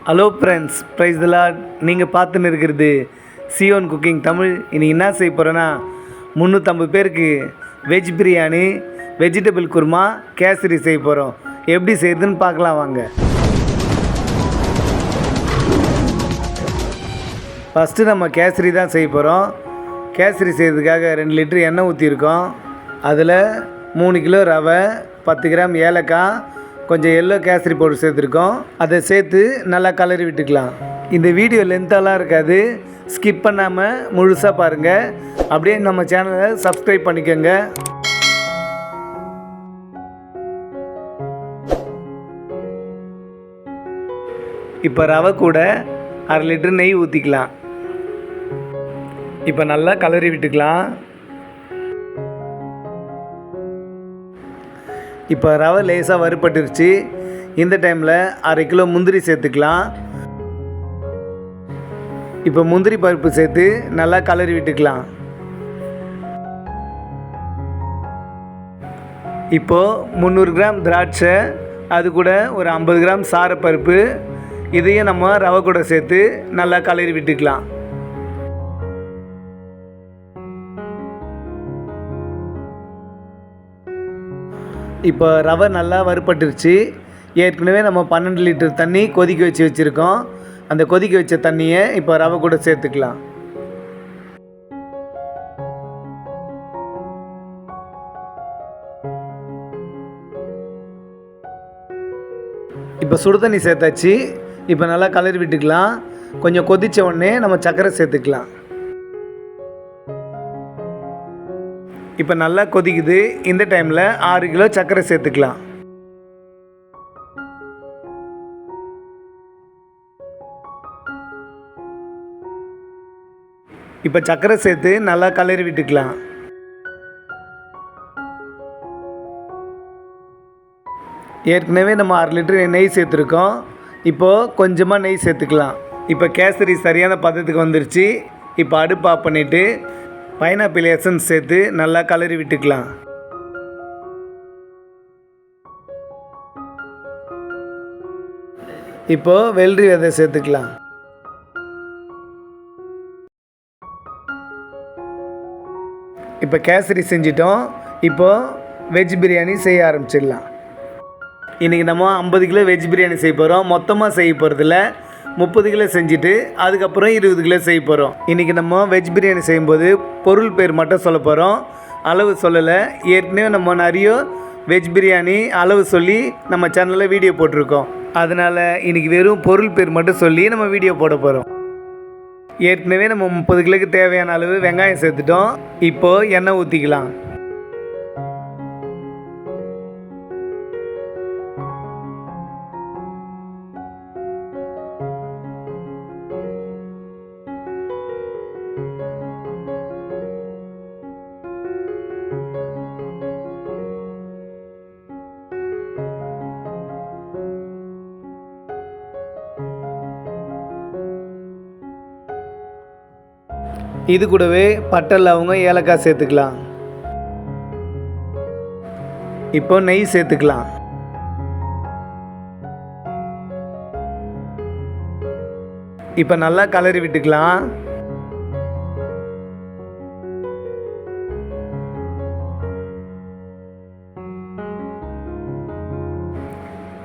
Hello friends price தலாட் நீங்கள் பார்த்துன்னு இருக்கிறது சியோன் குக்கிங் தமிழ் இன்னைக்கு என்ன செய்ய போகிறேன்னா முந்நூற்றம்பது பேருக்கு வெஜ் பிரியாணி வெஜிடபிள் குருமா கேசரி செய்ய போகிறோம் எப்படி செய்யுதுன்னு பார்க்கலாம் வாங்க. ஃபஸ்ட்டு நம்ம கேசரி தான் செய்ய போகிறோம் கேசரி செய்யறதுக்காக ரெண்டு லிட்டர் எண்ணெய் ஊற்றிருக்கோம் அதில் மூணு கிலோ ரவை பத்து கிராம் ஏலக்காய் கொஞ்சம் எல்லோ கேசரி பவுடர் சேர்த்துருக்கோம். அதை சேர்த்து நல்லா கலரி விட்டுக்கலாம். இந்த வீடியோ லென்த்தாலாம் இருக்காது. ஸ்கிப் பண்ணாமல் முழுசாக பாருங்கள் அப்படியே நம்ம சேனலை சப்ஸ்கிரைப் பண்ணிக்கோங்க. இப்போ ரவை கூட அரை லிட்டர் நெய் ஊற்றிக்கலாம் இப்போ நல்லா கலரி விட்டுக்கலாம். இப்போ ரவை லேசாக வறுபட்டுருச்சு. இந்த டைமில் அரை கிலோ முந்திரி சேர்த்துக்கலாம். இப்போ முந்திரி பருப்பு சேர்த்து நல்லா கலரி விட்டுக்கலாம். இப்போது முந்நூறு கிராம் திராட்சை அது கூட ஒரு ஐம்பது கிராம் சாரப்பருப்பு இதையும் நம்ம ரவை கூட சேர்த்து நல்லா கலரி விட்டுக்கலாம். இப்போ ரவை நல்லா வறுபட்டுருச்சு. ஏற்கனவே நம்ம பன்னெண்டு லிட்டர் தண்ணி கொதிக்க வச்சு வச்சுருக்கோம். அந்த கொதிக்க வச்ச தண்ணியை இப்போ ரவை கூட சேர்த்துக்கலாம். இப்போ சுடு தண்ணி சேர்த்தாச்சு. இப்போ நல்லா கலரி விட்டுக்கலாம். கொஞ்சம் கொதித்த உடனே நம்ம சர்க்கரை சேர்த்துக்கலாம். இப்போ நல்லா கொதிக்குது. இந்த டைமில் ஆறு கிலோ சர்க்கரை சேர்த்துக்கலாம். இப்போ சர்க்கரை சேர்த்து நல்லா கலரி விட்டுக்கலாம். ஏற்கனவே நம்ம அரை லிட்டர் நெய் சேர்த்துருக்கோம். இப்போது கொஞ்சமாக நெய் சேர்த்துக்கலாம். இப்போ கேசரி சரியான பதத்துக்கு வந்துருச்சு. இப்போ அடுப்பு ஆஃப் பண்ணிவிட்டு பைனாப்பிள் எசன்ஸ் சேர்த்து நல்லா கலரி விட்டுக்கலாம். இப்போது வெள்ளரி விதை சேர்த்துக்கலாம். இப்போ கேசரி செஞ்சிட்டோம். இப்போது வெஜ் பிரியாணி செய்ய ஆரம்பிச்சிடலாம். இன்றைக்கி நம்ம ஐம்பது கிலோ வெஜ் பிரியாணி செய்ய போகிறோம் மொத்தமாக செய்ய போகிறதில்ல முப்பது கிலோ செஞ்சுட்டு அதுக்கப்புறம் இருபது கிலோ செய்ய போகிறோம் இன்றைக்கி நம்ம வெஜ் பிரியாணி செய்யும்போது பொருள் பேர் மட்டும் சொல்ல போகிறோம் அளவு சொல்லலை. ஏற்கனவே நம்ம நிறைய வெஜ் பிரியாணி அளவு சொல்லி நம்ம சேனலில் வீடியோ போட்டிருக்கோம். அதனால் இன்றைக்கி வெறும் பொருள் பேர் மட்டும் சொல்லி நம்ம வீடியோ போட போகிறோம் ஏற்கனவே நம்ம முப்பது கிலோக்கு தேவையான அளவு வெங்காயம் சேர்த்துட்டோம். இப்போது எண்ணெய் ஊற்றிக்கலாம் இது கூடவே பட்டை லவங்க ஏலக்காய் சேர்த்துக்கலாம். இப்போ நெய் சேர்த்துக்கலாம். இப்போ நல்லா கலரி விட்டுக்கலாம்.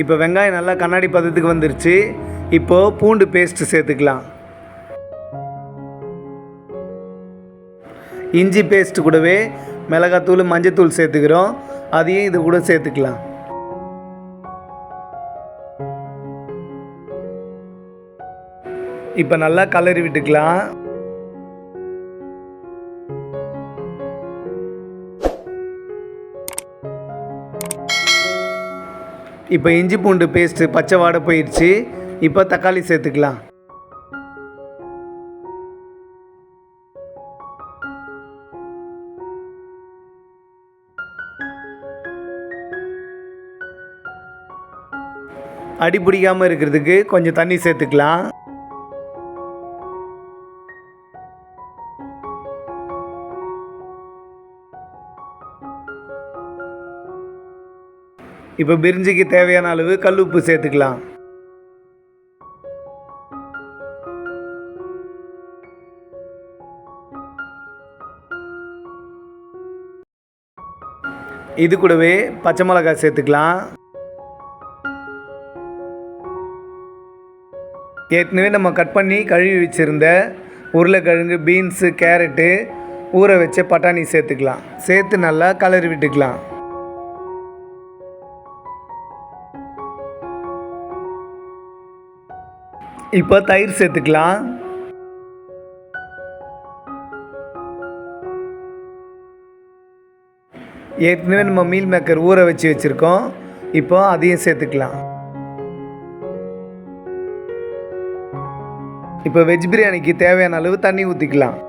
இப்போ வெங்காயம் நல்லா கண்ணாடி பதத்துக்கு வந்துருச்சு. இப்போது பூண்டு பேஸ்ட்டு சேர்த்துக்கலாம். இஞ்சி பேஸ்ட் கூடவே மிளகாத்தூள் மஞ்சத்தூள் சேர்த்துக்கிறோம். அதையும் இது கூட சேர்த்துக்கலாம். இப்போ நல்லா கலரி விட்டுக்கலாம். இப்போ இஞ்சி பூண்டு பேஸ்ட்டு பச்சை வாடை போயிடுச்சு இப்போ தக்காளி சேர்த்துக்கலாம். அடி பிடிக்காமல் இருக்கிறதுக்கு கொஞ்சம் தண்ணி சேர்த்துக்கலாம். இப்போ பிரிஞ்சிக்கு தேவையான அளவு கல் உப்பு சேர்த்துக்கலாம். இது கூடவே பச்சை மிளகாய் சேர்த்துக்கலாம். ஏற்கனவே நம்ம கட் பண்ணி கழுவி வச்சுருந்த உருளைக்கிழங்கு பீன்ஸு கேரட்டு ஊற வச்ச பட்டாணி சேர்த்துக்கலாம். சேர்த்து நல்லா கலரி விட்டுக்கலாம். இப்போ தயிர் சேர்த்துக்கலாம். ஏற்கனவே நம்ம மீல் மேக்கர் ஊற வச்சு வச்சுருக்கோம். இப்போ அதையும் சேர்த்துக்கலாம். இப்போ வெஜ் பிரியாணிக்கு தேவையான அளவு தண்ணி ஊற்றிக்கலாம்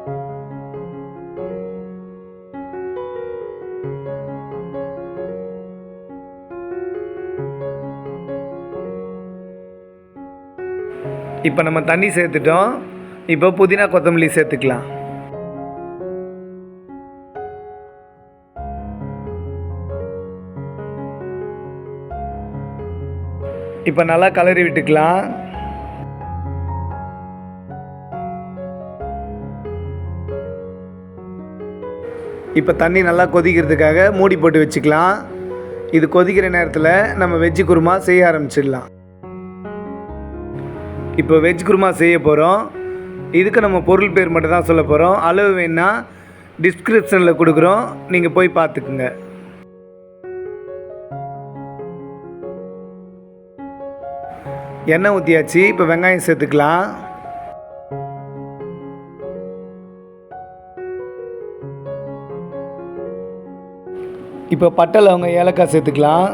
இப்போ நம்ம தண்ணி சேர்த்துட்டோம். இப்போ புதினா கொத்தமல்லி சேர்த்துக்கலாம். இப்போ நல்லா கலரி விட்டுக்கலாம். இப்போ தண்ணி நல்லா கொதிக்கிறதுக்காக மூடி போட்டு வச்சுக்கலாம். இது கொதிக்கிற நேரத்தில் நம்ம வெஜ்ஜு குருமா செய்ய ஆரம்பிச்சிடலாம். இப்போ வெஜ் குருமா செய்ய போகிறோம் இதுக்கு நம்ம பொருள் பேர் மட்டும் தான் சொல்ல போகிறோம் அளவு வேணா டிஸ்கிரிப்ஷனில் கொடுக்குறோம். நீங்கள் போய் பார்த்துக்குங்க. எண்ணெய் ஊற்றியாச்சு இப்போ வெங்காயம் சேர்த்துக்கலாம். இப்போ பட்டை லவங்க ஏலக்காய் சேர்த்துக்கலாம்.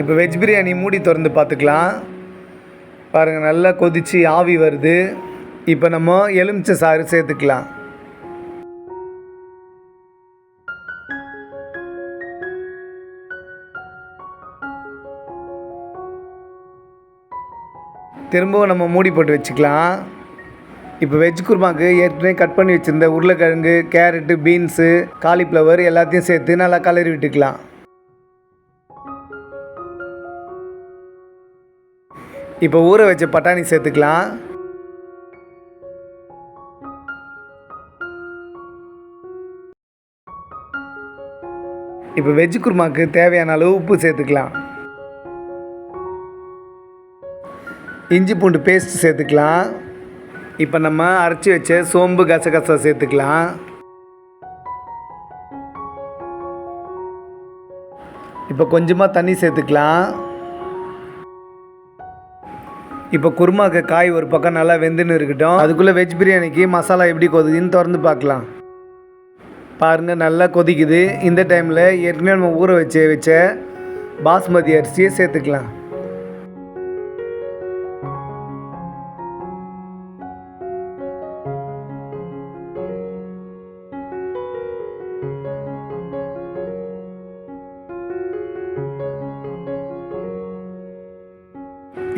இப்போ வெஜ் பிரியாணி மூடி திறந்து பார்த்துக்கலாம். பாருங்கள் நல்லா கொதித்து ஆவி வருது. இப்போ நம்ம எலுமிச்சை சாறு சேர்த்துக்கலாம். திரும்பவும் நம்ம மூடி போட்டு வச்சுக்கலாம். இப்போ வெஜ் குருமாக்கு ஏற்கனவே கட் பண்ணி வச்சுருந்த உருளைக்கிழங்கு கேரட்டு பீன்ஸு காலிஃப்ளவர் எல்லாத்தையும் சேர்த்து நல்லா கலரி விட்டுக்கலாம். இப்போ ஊற வச்ச பட்டாணி சேர்த்துக்கலாம். இப்போ வெஜ் குருமாக்கு தேவையான அளவு உப்பு சேர்த்துக்கலாம். இஞ்சி பூண்டு பேஸ்ட் சேர்த்துக்கலாம். இப்போ நம்ம அரைச்சி வச்ச சோம்பு கசகசா சேர்த்துக்கலாம். இப்போ கொஞ்சமாக தண்ணி சேர்த்துக்கலாம். இப்போ குருமாக்கு காய் ஒரு பக்கம் நல்லா வெந்துன்னு இருக்கட்டும். அதுக்குள்ளே வெஜ் பிரியாணிக்கு மசாலா எப்படி கொதிக்குதுன்னு திறந்து பார்க்கலாம். பாருங்கள் நல்லா கொதிக்குது. இந்த டைமில் ஏற்கனவே நம்ம ஊற வச்சு வச்ச பாஸ்மதி அரிசியை சேர்த்துக்கலாம்.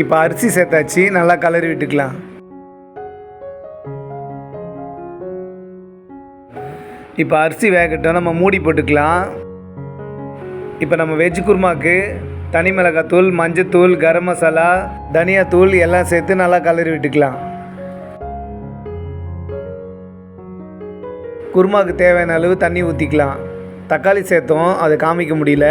இப்போ அரிசி சேர்த்தாச்சு நல்லா கலரி விட்டுக்கலாம். இப்போ அரிசி வேகட்டும் நம்ம மூடி போட்டுக்கலாம். இப்போ நம்ம வெஜ் குருமாக்கு தனி மிளகாத்தூள் மஞ்சத்தூள் கரம் மசாலா தனியாத்தூள் எல்லாம் சேர்த்து நல்லா கலரி விட்டுக்கலாம். குருமாவுக்கு தேவையான அளவு தண்ணி ஊற்றிக்கலாம் தக்காளி சேர்த்தோம் அதை காமிக்க முடியல.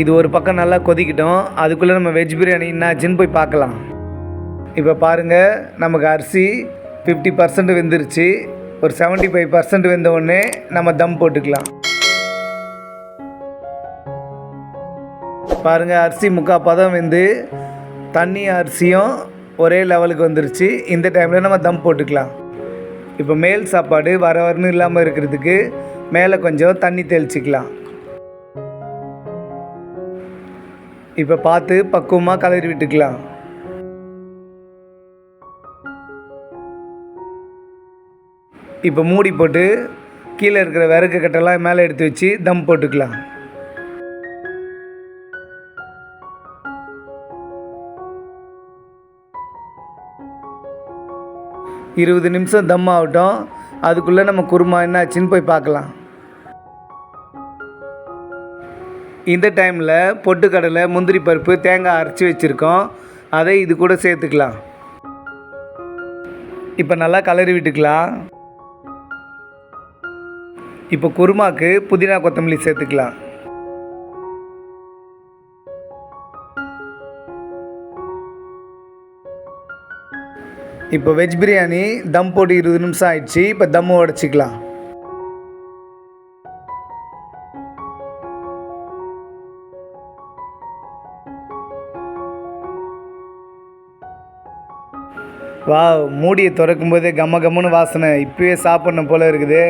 இது ஒரு பக்கம் நல்லா கொதிக்கட்டும். அதுக்குள்ளே நம்ம வெஜ் பிரியாணி என்னாச்சுன்னு போய் பார்க்கலாம். இப்போ பாருங்கள் நமக்கு அரிசி ஃபிஃப்டி பர்சன்ட் வெந்துருச்சு. ஒரு செவன்ட்டி ஃபைவ் பர்சன்ட் வெந்த உடனே நம்ம தம் போட்டுக்கலாம். பாருங்கள் அரிசி முக்கால் பதம் வெந்து தண்ணி அரிசியும் ஒரே லெவலுக்கு வந்துருச்சு. இந்த டைமில் நம்ம தம் போட்டுக்கலாம். இப்போ மேல் சாப்பாடு வர வரணும் இல்லாமல் இருக்கிறதுக்கு மேலே கொஞ்சம் தண்ணி தெளிச்சிக்கலாம். இப்போ பார்த்து பக்குவமாக கலரி விட்டுக்கலாம். இப்போ மூடி போட்டு கீழே இருக்கிற விறகு கட்டெல்லாம் மேலே எடுத்து வச்சு தம் போட்டுக்கலாம். இருபது நிமிஷம் தம் ஆகட்டும். அதுக்குள்ளே நம்ம குருமா என்னாச்சுன்னு போய் பார்க்கலாம். இந்த டைமில் பொட்டுக்கடலை முந்திரி பருப்பு தேங்காய் அரைச்சி வச்சுருக்கோம். அதை இது கூட சேர்த்துக்கலாம். இப்போ நல்லா கலரி விட்டுக்கலாம். இப்போ குருமாக்கு புதினா கொத்தமல்லி சேர்த்துக்கலாம். இப்போ வெஜ் பிரியாணி தம் போட்டு இருபது நிமிஷம் ஆயிடுச்சு. இப்போ தம்மு உடச்சிக்கலாம். வா மூடியை திறக்கும் போதே கம்ம கம்முன்னு வாசனை. இப்பயே சாப்பிட்ணும் போல இருக்குது.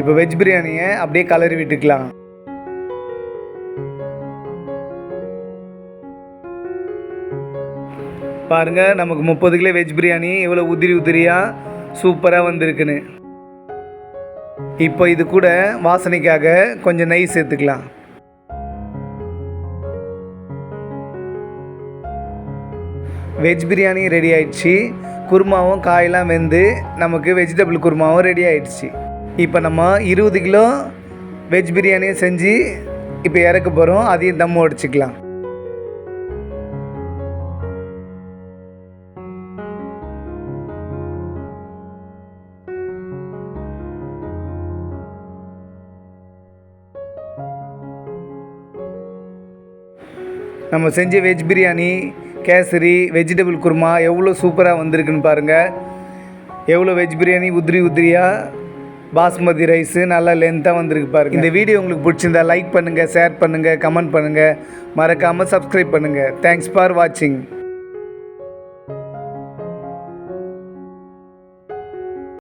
இப்போ வெஜ் பிரியாணியை அப்படியே கலரி விட்டுக்கலாம். பாருங்க நமக்கு முப்பது கிலோ வெஜ் பிரியாணி இவ்வளோ உதிரி உதிரியாக சூப்பராக வந்திருக்குன்னு. இப்போ இது கூட வாசனைக்காக கொஞ்சம் நெய் சேர்த்துக்கலாம். வெஜ் பிரியாணி ரெடி ஆயிடுச்சு. குருமாவும் காயெல்லாம் வெந்து நமக்கு வெஜிடபிள் குருமாவும் ரெடி ஆயிடுச்சு. இப்போ நம்ம இருபது கிலோ வெஜ் பிரியாணியை செஞ்சு இப்போ இறக்க போகிறோம் அதையும் தம்மு அடிச்சுக்கலாம் நம்ம செஞ்ச வெஜ் பிரியாணி கேசரி வெஜிடபிள் குருமா எவ்வளோ சூப்பராக வந்திருக்குன்னு பாருங்கள் எவ்வளோ வெஜ் பிரியாணி? உதிரி உதிரியாக பாஸ்மதி ரைஸு நல்லா லென்த்தாக வந்திருக்கு பாருங்கள் இந்த வீடியோ உங்களுக்கு பிடிச்சிருந்தா லைக் பண்ணுங்கள் ஷேர் பண்ணுங்கள் கமெண்ட் பண்ணுங்கள் மறக்காமல் சப்ஸ்கிரைப் பண்ணுங்கள் தேங்க்ஸ் ஃபார் வாட்சிங்